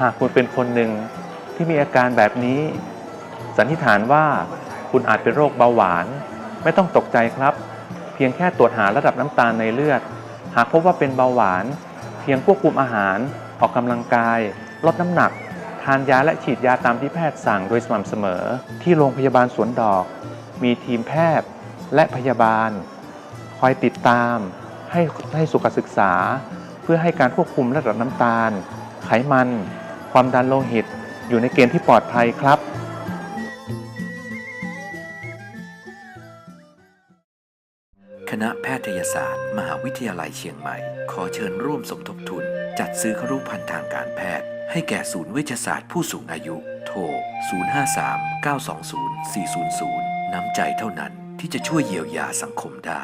หากคุณเป็นคนหนึ่งที่มีอาการแบบนี้ สันนิษฐานว่าคุณอาจเป็นโรคเบาหวาน ไม่ต้องตกใจครับ เพียงแค่ตรวจหาระดับน้ำตาลในเลือด หากพบว่าเป็นเบาหวาน เพียงควบคุมอาหาร ออกกำลังกาย ลดน้ำหนัก ทานยาและฉีดยาตามที่แพทย์สั่งโดยสม่ำเสมอ ที่โรงพยาบาลสวนดอก มีทีมแพทย์และพยาบาล คอยติดตาม ให้ให้สุขศึกษา เพื่อให้การควบคุมระดับน้ำตาล มัน ความดันโลหิต อยู่ในเกณฑ์ที่ปลอดภัยครับคณะแพทยศาสตร์ มหาวิทยาลัยเชียงใหม่ ขอเชิญร่วมสมทบทุน จัดซื้อครุภัณฑ์ทางการแพทย์ ให้แก่ศูนย์เวชศาสตร์ผู้สูงอายุ โทร 053 920 400 น้ำใจเท่านั้นที่จะช่วยเยียวยาสังคมได้